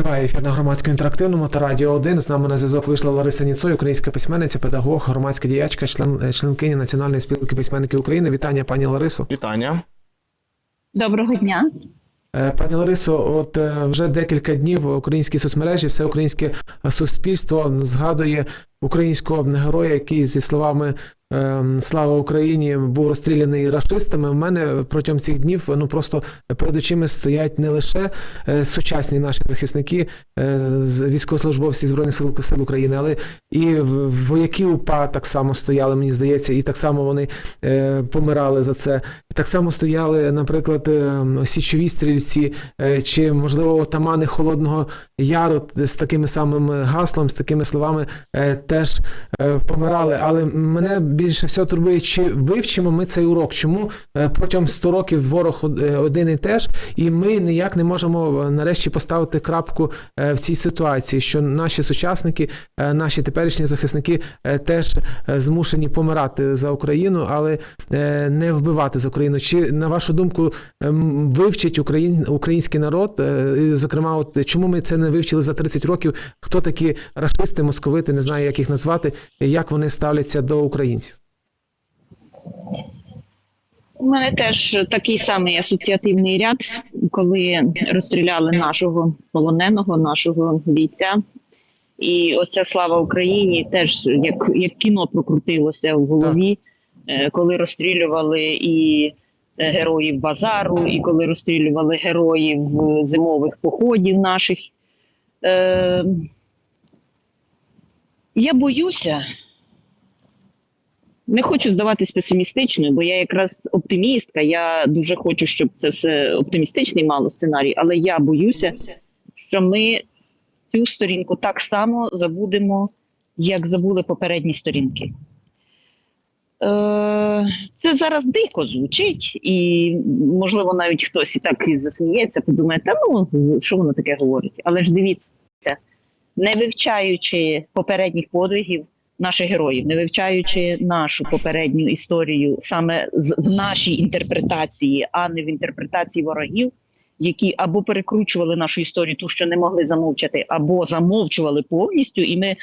Триває ефір на громадському інтерактивному та радіо 1. З нами на зв'язок вийшла Лариса Ніцой, українська письменниця, педагог, громадська діячка, член е, членкині Національної спілки письменників України. Вітання, пані Ларисо. Вітання. Доброго дня. Е, Пані Ларисо, от е, вже декілька днів українські соцмережі, все українське суспільство згадує українського героя, який зі словами Слава Україні був розстріляний рашистами. У мене протягом цих днів ну просто перед очима стоять не лише е, сучасні наші захисники, е, військовослужбовці збройних сил, сил України, але і вояки УПА так само стояли, мені здається, і так само вони е, помирали за це. Так само стояли, наприклад, січові стрільці, чи можливо отамани Холодного Яру з такими самим гаслом, з такими словами теж помирали. Але мене більше всього турбує, чи вивчимо ми цей урок, чому е, протягом 100 років ворог е, один і теж, і ми ніяк не можемо е, нарешті поставити крапку в цій ситуації, що наші сучасники, наші теперішні захисники теж змушені помирати за Україну, але не вбивати за Україну. Чи на вашу думку ем, вивчить Україн, український народ? Зокрема, от чому ми це не вивчили за 30 років? Хто такі рашисти, московити, не знаю, як їх назвати, як вони ставляться до українців? У мене теж такий самий асоціативний ряд, коли розстріляли нашого полоненого, нашого бійця. І оця слава Україні теж як, як кіно прокрутилося в голові, е, коли розстрілювали і е, героїв базару, і коли розстрілювали героїв е, зимових походів наших. Е, я боюся, не хочу здаватись песимістичною, бо я якраз оптимістка. Я дуже хочу, щоб це все оптимістичний мало сценарій, але я боюся, що ми цю сторінку так само забудемо, як забули попередні сторінки. Е, це зараз дико звучить, і можливо навіть хтось і так і засміється, подумає, та ну що воно таке говорить. Але ж дивіться, не вивчаючи попередніх подвигів, наших героїв, не вивчаючи нашу попередню історію саме в нашій інтерпретації, а не в інтерпретації ворогів, які або перекручували нашу історію, ту, що не могли замовчати, або замовчували повністю, і ми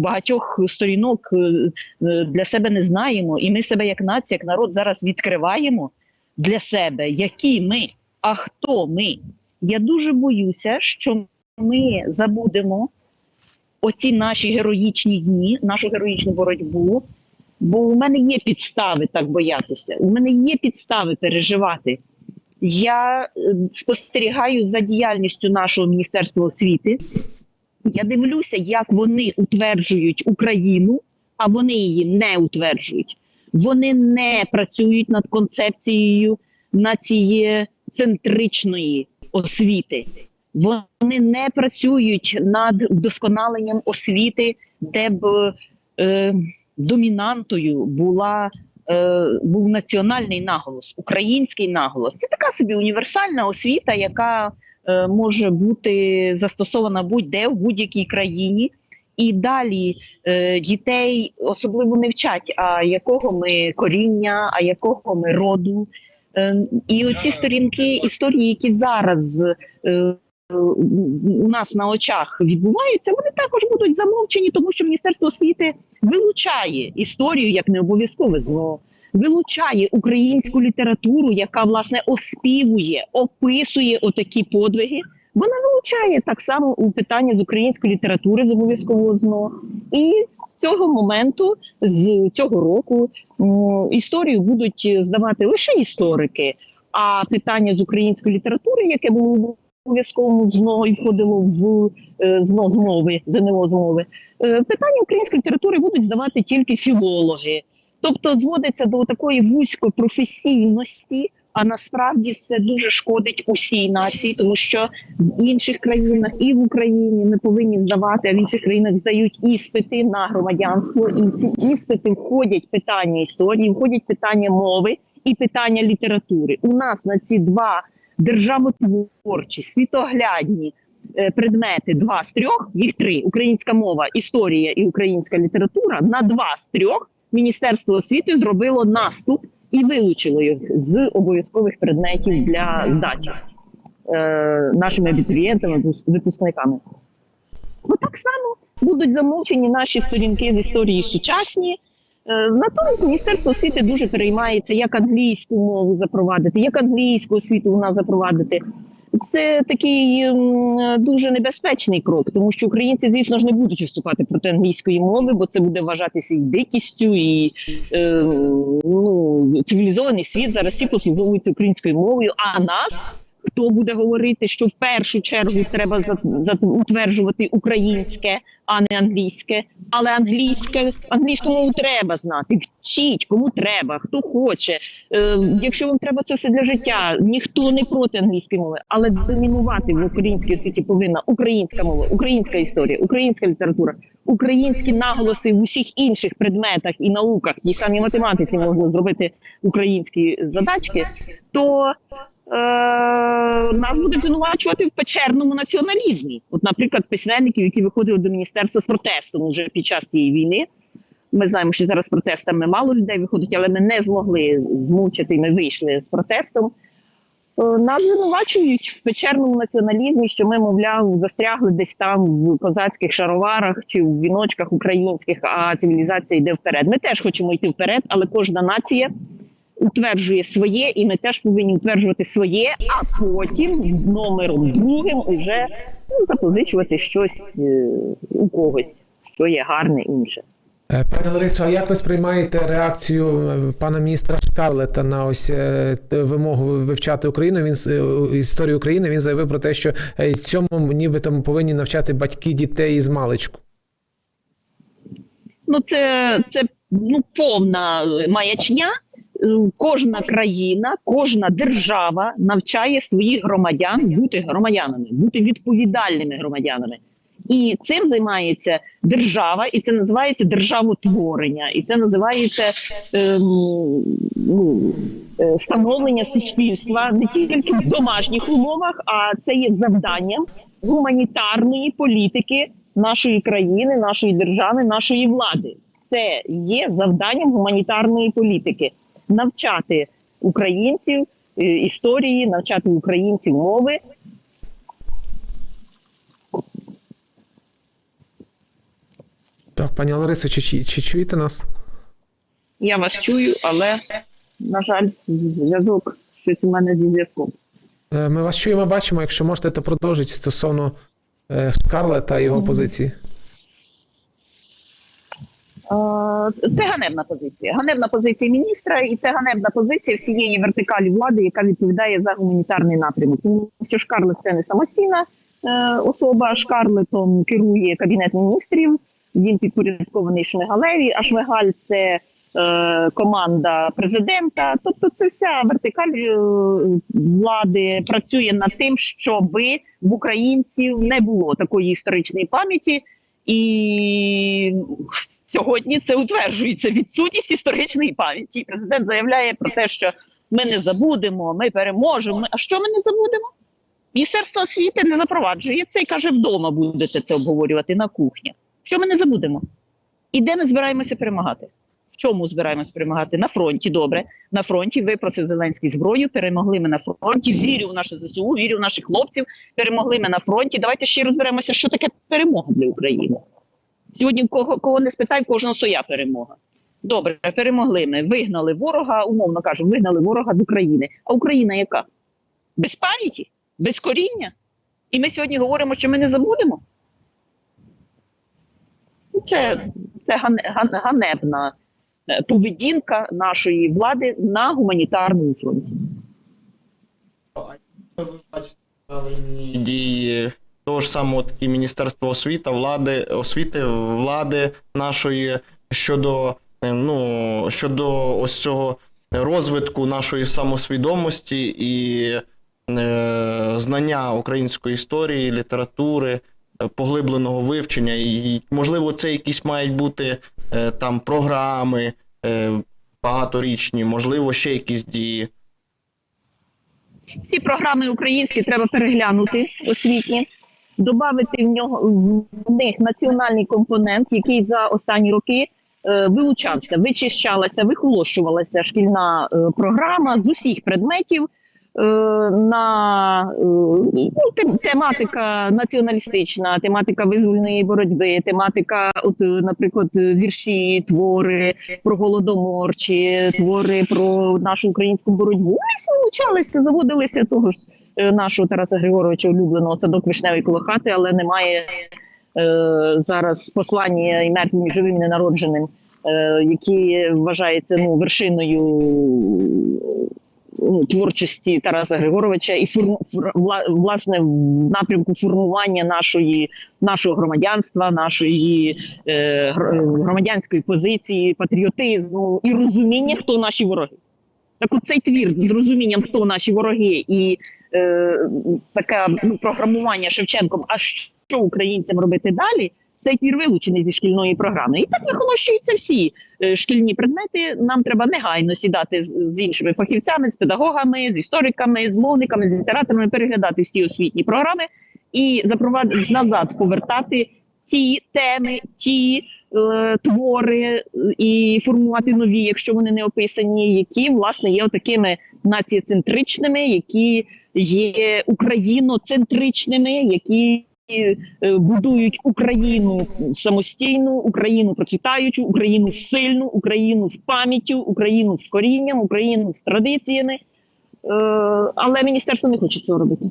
багатьох сторінок е, е, для себе не знаємо. І ми себе як нація, як народ зараз відкриваємо для себе, які ми, а хто ми. Я дуже боюся, що ми забудемо оці наші героїчні дні, нашу героїчну боротьбу. Бо у мене є підстави так боятися. У мене є підстави переживати. Я е, спостерігаю за діяльністю нашого міністерства освіти. Я дивлюся, як вони утверджують Україну, а вони її не утверджують. Вони не працюють над концепцією націєцентричної освіти. Вони не працюють над вдосконаленням освіти, де б е, домінантою була. е, Був національний наголос, український наголос. Це така собі універсальна освіта, яка е, може бути застосована будь-де в будь-якій країні. І далі е, дітей особливо не вчать, а якого ми коріння, а якого ми роду. Е, і оці сторінки історії, які зараз е, у нас на очах відбуваються, вони також будуть замовчені, тому що Міністерство освіти вилучає історію як не обов'язкове зло, вилучає українську літературу, яка власне оспівує, описує отакі подвиги. Вона вилучає так само у питання з української літератури з обов'язкового ЗНО. І з цього моменту, з цього року, історію будуть здавати лише історики. А питання з української літератури, яке було обов'язковому ЗНО і входило в е, ЗНО з мови, ЗНО з мови, е, питання української літератури будуть здавати тільки філологи. Тобто зводиться до такої вузькопрофесійності, а насправді це дуже шкодить усій нації, тому що в інших країнах і в Україні ми повинні здавати, а в інших країнах здають іспити на громадянство, і ці іспити входять питання історії, входять питання мови і питання літератури. У нас на ці два державотворчі, світоглядні е, предмети, два з трьох, їх три: українська мова, історія і українська література. На два з трьох Міністерство освіти зробило наступ і вилучило їх з обов'язкових предметів для здачі. е, нашими абітурієнтами, випуск- випускниками. Бо так само будуть замовчені наші сторінки з історії сучасні. Е, Натомість Міністерство освіти дуже переймається, як англійську мову запровадити, як англійську освіту нас запровадити. Це такий дуже небезпечний крок, тому що українці, звісно ж, не будуть виступати проти англійської мови, бо це буде вважатися і дикістю, і е, ну, цивілізований світ зараз всі послуговуються українською мовою. А нас хто буде говорити, що в першу чергу треба утверджувати українське, а не англійське. Але англійське англійську мову треба знати. Вчіть, кому треба, хто хоче. Е, якщо вам треба це все для життя, ніхто не проти англійської мови, але домінувати в українській освіті повинна українська мова, українська історія, українська література, українські наголоси в усіх інших предметах і науках, ті самі математиці могли зробити українські задачки, то нас буде звинувачувати в печерному націоналізмі. От, наприклад, письменників, які виходили до міністерства з протестом уже під час цієї війни. Ми знаємо, що зараз з протестами мало людей виходить, але ми не змогли змучити. Ми вийшли з протестом. Е, Нас звинувачують в печерному націоналізмі, що ми, мовляв, застрягли десь там в козацьких шароварах чи в віночках українських, а цивілізація йде вперед. Ми теж хочемо йти вперед, але кожна нація утверджує своє, і ми теж повинні утверджувати своє, а потім номером другим уже ну, запозичувати щось е, у когось, що є гарне інше. Е, Пане Ларисо, а як ви сприймаєте реакцію е, пана міністра Шкарлета на ось вимогу вивчати Україну? Він історію України він заявив про те, що цьому нібито повинні навчати батьки дітей із маличку. Ну, це, це ну, повна маячня. Кожна країна, кожна держава навчає своїх громадян бути громадянами, бути відповідальними громадянами. І цим займається держава, і це називається державотворення, і це називається ем, ну, е, становлення суспільства не тільки в домашніх умовах, а це є завданням гуманітарної політики нашої країни, нашої держави, нашої влади. Це є завданням гуманітарної політики навчати українців е, історії, навчати українців мови. Так, пані Ларисо, чи, чи, чи чуєте нас? Я вас чую, але на жаль, зв'язок щось у мене зі зв'язком. Е, Ми вас чуємо, бачимо. Якщо можете, то продовжіть стосовно е, Шкарлета і його позиції. Е, Це ганебна позиція. Ганебна позиція міністра, і це ганебна позиція всієї вертикалі влади, яка відповідає за гуманітарний напрямок. Тому що Шкарлет це не самостійна е, особа. Шкарлетом керує кабінет міністрів. Він підпорядкований Шмигалеві, а Шмигаль це е, команда президента. Тобто, це вся вертикаль влади працює над тим, щоби в українців не було такої історичної пам'яті і. Сьогодні це утверджується відсутність історичної пам'яті. Президент заявляє про те, що ми не забудемо, ми переможемо. А що ми не забудемо? Міністерство освіти не запроваджує це і каже, вдома будете це обговорювати на кухні. Що ми не забудемо? І де ми збираємося перемагати? В чому збираємося перемагати? На фронті, добре. На фронті випросив Зеленський зброю, перемогли ми на фронті. Вірю в наше ЗСУ, вірю в наших хлопців, перемогли ми на фронті. Давайте ще розберемося, що таке перемога для України. Сьогодні кого, кого не спитай, в кожного своя перемога. Добре, перемогли ми, вигнали ворога, умовно кажемо, вигнали ворога з України. А Україна яка? Без пам'яті, без коріння. І ми сьогодні говоримо, що ми не забудемо. Ну, Це, це ганебна е, поведінка нашої влади на гуманітарному фронті. дії того ж самого таки Міністерства освіти, влади, освіти, влади нашої щодо, е, ну, щодо ось цього розвитку нашої самосвідомості і е, знання української історії, літератури, поглибленого вивчення. І, можливо, це якісь мають бути е, там програми е, багаторічні, можливо, ще якісь дії. Всі програми українські треба переглянути освітні, додати в нього в них національний компонент, який за останні роки е, вилучався, вичищалася, вихолощувалася шкільна е, програма з усіх предметів. Е, на е, ну, тематика націоналістична, тематика визвольної боротьби, тематика, от, е, наприклад, вірші, твори про голодомор чи твори про нашу українську боротьбу. Вони всі влучалися, заводилися того ж нашого Тараса Григоровича улюбленого садок вишневий коло хати, але немає е, зараз послання і мертвим, живим ненародженим, е, які вважається ну, вершиною творчості Тараса Григоровича і форму, фор- власне в напрямку формування нашої, нашого громадянства, нашої е, громадянської позиції, патріотизму і розуміння, хто наші вороги. Так от цей твір з розумінням, хто наші вороги, і е, таке ну, програмування Шевченком, а що українцям робити далі, цей твір вилучений зі шкільної програми. І так вихолощуються всі е, шкільні предмети. Нам треба негайно сідати з, іншими фахівцями, з педагогами, з істориками, з мовниками, з літераторами, переглядати всі освітні програми і запровадити назад повертати ті теми, ті е, твори е, і формувати нові, якщо вони не описані, які власне є такими націоцентричними, які є україноцентричними, які е, будують Україну самостійну, Україну процвітаючу, Україну сильну, Україну з пам'яттю, Україну з корінням, Україну з традиціями. Е, але міністерство не хоче цього робити.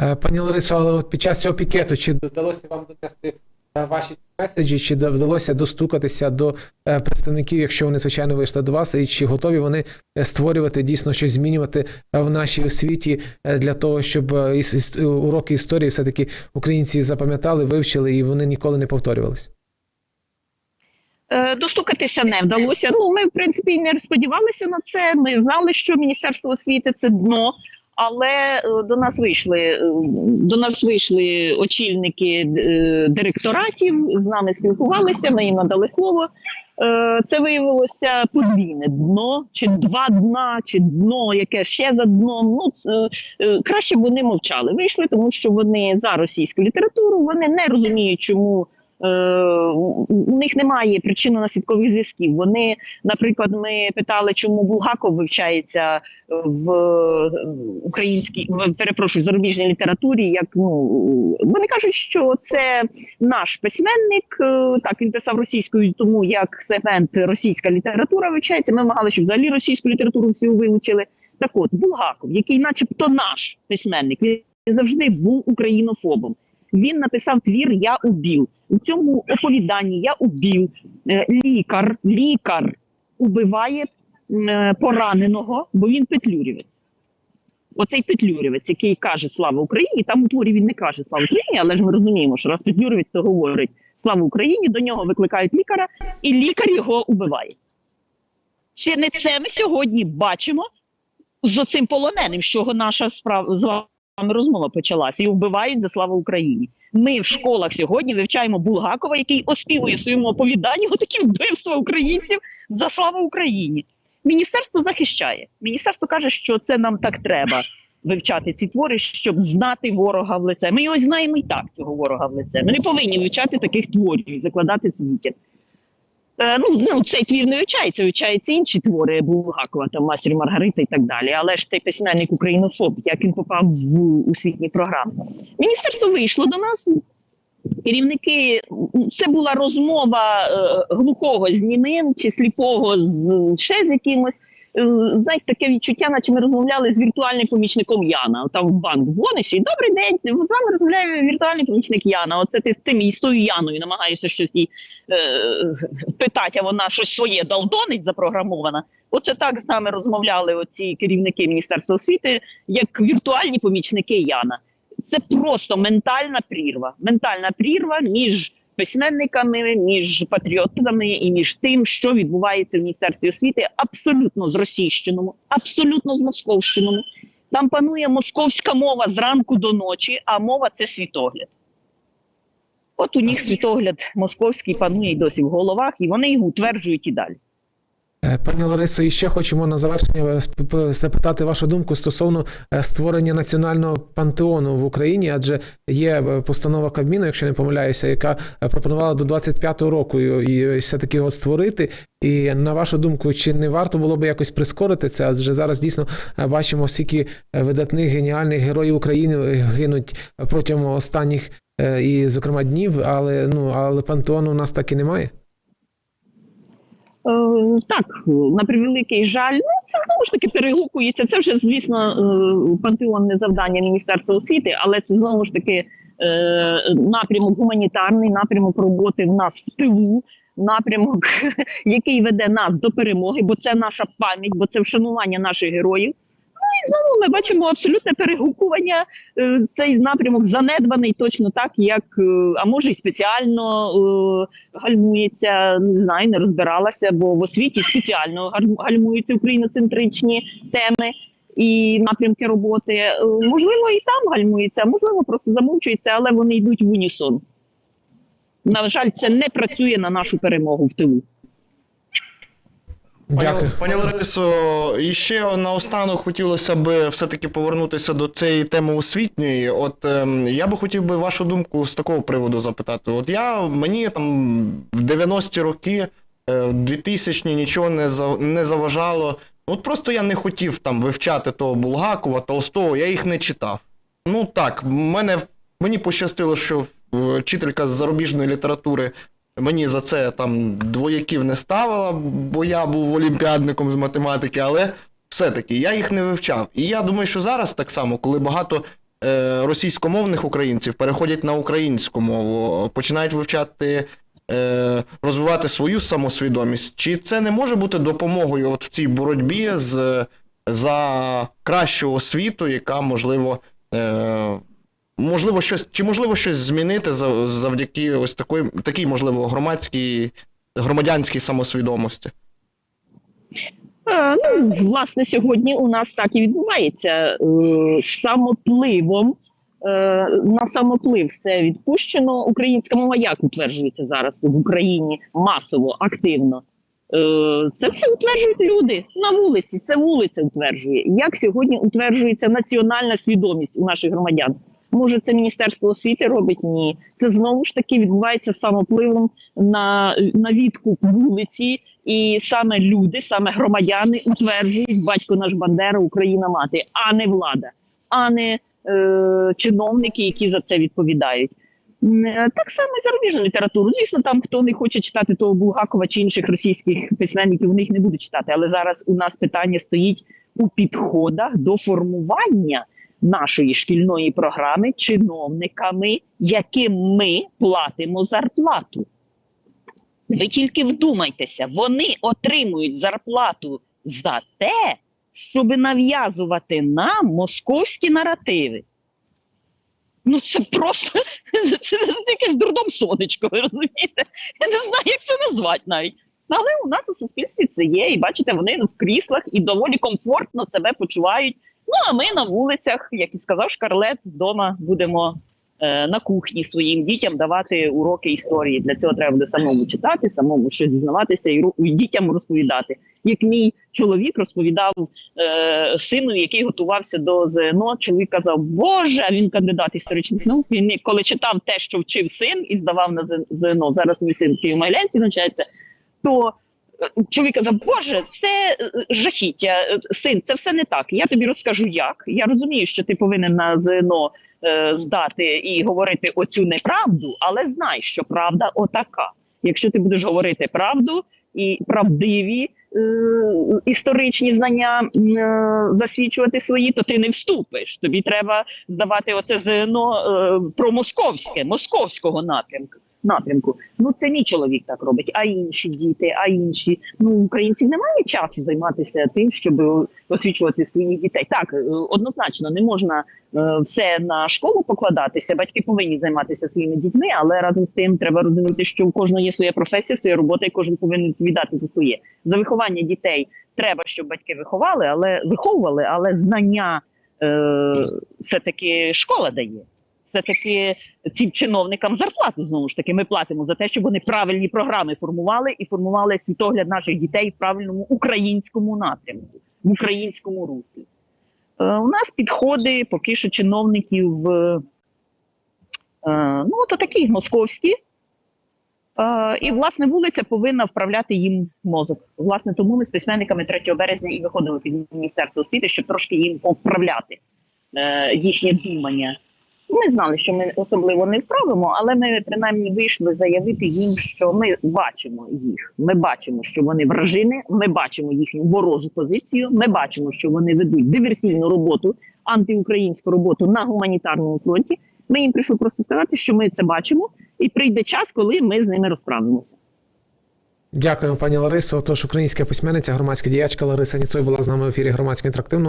Е, Пані Ларисо, але от під час цього пікету чи вдалося вам донести ваші меседжі, чи да- вдалося достукатися до е, представників, якщо вони звичайно вийшли до вас, і чи готові вони е, створювати дійсно щось змінювати е, в нашій освіті е, для того, щоб е, уроки історії все-таки українці запам'ятали, вивчили і вони ніколи не повторювалися? Е, Достукатися не вдалося. Ну, ми, в принципі, не сподівалися на це. Ми знали, що Міністерство освіти це дно. Але е, до нас вийшли е, до нас вийшли очільники е, директоратів, з нами спілкувалися. Ми їм надали слово. Це виявилося подвійне дно, чи два дна, чи дно, яке ще за дном. Ну краще б вони мовчали. Вийшли, тому що вони за російську літературу. Вони не розуміють, чому. Е, У них немає причинно-наслідкових зв'язків. Вони, наприклад, ми питали, чому Булгаков вивчається в е, українській перепрошую зарубіжній літературі. Як ну вони кажуть, що це наш письменник. е, Так він писав російською, тому як сегмент російська література вивчається. Ми вимагали, щоб взагалі російську літературу всю вилучили. Так от Булгаков, який, начебто, наш письменник, він завжди був українофобом. Він написав твір Я убів. У цьому оповіданні Я убів. Е, Лікар, лікар убиває е, пораненого, бо він петлюрівець. Оцей петлюрівець, який каже Слава Україні, там у творі він не каже Слава Україні, але ж ми розуміємо, що раз петлюрівець то говорить Слава Україні, до нього викликають лікаря, і лікар його убиває. Ще не це ми сьогодні бачимо з оцим полоненим, чого наша справа розмова почалася, і вбивають за славу Україні. Ми в школах сьогодні вивчаємо Булгакова, який оспівує своєму оповіданні такі вбивства українців за славу Україні. Міністерство захищає. Міністерство каже, що це нам так треба вивчати ці твори, щоб знати ворога в лице. Ми його знаємо і так, цього ворога в лице. Ми не повинні вивчати таких творів і закладати. Е, ну, ну, цей твір не вивчається, вивчаються інші твори Булгакова, там Мастер Маргарита і так далі. Але ж цей письменник українофоб, як він попав в освітні програми. Міністерство вийшло до нас. Керівники, це була розмова е, глухого з німим чи сліпого з ще з якимось. Знаєте, таке відчуття, наче ми розмовляли з віртуальним помічником Яна. Там в банк дзвониш і добрий день, з вами розмовляє віртуальний помічник Яна. Оце ти з тим і з тою Яною намагаєшся щось їй е, питати, а вона щось своє долдонить запрограмована. Оце так з нами розмовляли оці керівники Міністерства освіти, як віртуальні помічники Яна. Це просто ментальна прірва. Ментальна прірва між письменниками, між патріотами і між тим, що відбувається в міністерстві освіти, абсолютно зросійщеному, абсолютно змосковщеному. Там панує московська мова зранку до ночі, а мова це світогляд. От у них світогляд московський панує досі в головах, і вони його утверджують і далі. Е, Пані Ларисо, і ще хочемо на завершення е, запитати вашу думку стосовно е, створення національного пантеону в Україні, адже є постанова Кабміну, якщо не помиляюся, яка пропонувала до 25-го року і, і все-таки його створити. І на вашу думку, чи не варто було би якось прискорити це? Адже зараз дійсно бачимо, скільки видатних геніальних героїв України гинуть протягом останніх і, зокрема, днів, але ну але пантеону у нас так і немає. Е, Так, на превеликий жаль, ну це знову ж таки перегукується. Це вже, звісно, е, пантеонне завдання Міністерства освіти, але це знову ж таки е, напрямок гуманітарний, напрямок роботи в нас в тилу, напрямок, який веде нас до перемоги, бо це наша пам'ять, бо це вшанування наших героїв. І знову ми бачимо абсолютне перегукування. Е, Цей напрямок занедбаний точно так, як е, а може й спеціально е, гальмується, не знаю, не розбиралася, бо в освіті спеціально гальм- гальмуються україноцентричні теми і напрямки роботи. Можливо, і там гальмується, можливо, просто замовчується, але вони йдуть в унісон. На жаль, це не працює на нашу перемогу в тилу. Дякую. Пані, Ларисо, і ще наостанок хотілося б все-таки повернутися до цієї теми освітньої. От ем, я би хотів би вашу думку з такого приводу запитати. От я мені там в 90-ті роки, е, в 2000-ні нічого не, за, не заважало. От просто я не хотів там вивчати того Булгакова, Толстого, я їх не читав. Ну так, мене, мені пощастило, що е, вчителька з зарубіжної літератури Мені за це там двояків не ставила, бо я був олімпіадником з математики, але все-таки я їх не вивчав. І я думаю, що зараз так само, коли багато е, російськомовних українців переходять на українську мову, починають вивчати, е, розвивати свою самосвідомість, чи це не може бути допомогою от в цій боротьбі з, за кращу освіту, яка можливо. Е, можливо, щось, чи можливо щось змінити завдяки ось такої, такій, можливо, громадській, громадянській самосвідомості? Е, Ну, власне, сьогодні у нас так і відбувається е, самопливом. Е, на самоплив все відпущено. Українська мова як утверджується зараз в Україні масово, активно. Це все утверджують люди на вулиці. Це вулиця утверджує. Як сьогодні утверджується національна свідомість у наших громадян? Може, це Міністерство освіти робить? Ні. Це знову ж таки відбувається самопливом на, на відкуп вулиці, і саме люди, саме громадяни утверджують батько наш Бандера, Україна мати, а не влада, а не е, чиновники, які за це відповідають. Е, Так само і зарубіжну літературу. Звісно, там хто не хоче читати того Булгакова чи інших російських письменників, вони їх не будуть читати. Але зараз у нас питання стоїть у підходах до формування нашої шкільної програми чиновниками, яким ми платимо зарплату. Ви тільки вдумайтеся, вони отримують зарплату за те, щоб нав'язувати нам московські наративи. Ну, це просто це якесь дурдом сонечко, ви розумієте? Я не знаю, як це назвати навіть. Але у нас у суспільстві це є, і бачите, вони в кріслах і доволі комфортно себе почувають. Ну а ми на вулицях, як і сказав Шкарлет, вдома будемо е, на кухні своїм дітям давати уроки історії. Для цього треба буде самому читати, самому щось дізнаватися і, і дітям розповідати. Як мій чоловік розповідав е, сину, який готувався до ЗНО, чоловік казав: Боже, він кандидат історичних наук. Він коли читав те, що вчив син, і здавав на ЗНО. Зараз мій син в Києво-Майлянці навчається, то чоловік казав, Боже, це е, жахіття, Е, син, це все не так. Я тобі розкажу, як. Я розумію, що ти повинен на ЗНО е, здати і говорити оцю неправду, але знай, що правда отака. Якщо ти будеш говорити правду і правдиві е, історичні знання е, засвідчувати свої, то ти не вступиш. Тобі треба здавати оце ЗНО е, про московське, московського напрямку. Напрямку, ну це мій чоловік так робить, а інші діти, а інші. Ну українців немає часу займатися тим, щоб освічувати своїх дітей. Так е, однозначно не можна е, все на школу покладатися. Батьки повинні займатися своїми дітьми, але разом з тим треба розуміти, що у кожного є своя професія, своя робота, і кожен повинен відповідати за своє. За виховання дітей треба, щоб батьки виховали, але виховували, але знання е, все таки школа дає. Це таки цим чиновникам зарплату знову ж таки. Ми платимо за те, щоб вони правильні програми формували і формували світогляд наших дітей в правильному українському напрямку, в українському руслі. Е, у нас підходи поки що чиновників е, ну, то такі московські. Е, і, власне, вулиця повинна вправляти їм мозок. Власне, тому ми з письменниками 3 березня і виходили під Міністерство освіти, щоб трошки їм повправляти їхнє думання. Ми знали, що ми особливо не вправимо, але ми принаймні вийшли заявити їм, що ми бачимо їх. Ми бачимо, що вони вражини, ми бачимо їхню ворожу позицію. Ми бачимо, що вони ведуть диверсійну роботу, антиукраїнську роботу на гуманітарному фронті. Ми їм прийшли просто сказати, що ми це бачимо, і прийде час, коли ми з ними розправимося. Дякуємо, пані Ларисо. Тож українська письменниця, громадська діячка Лариса Ніцой була з нами в ефірі громадського інтерактивного.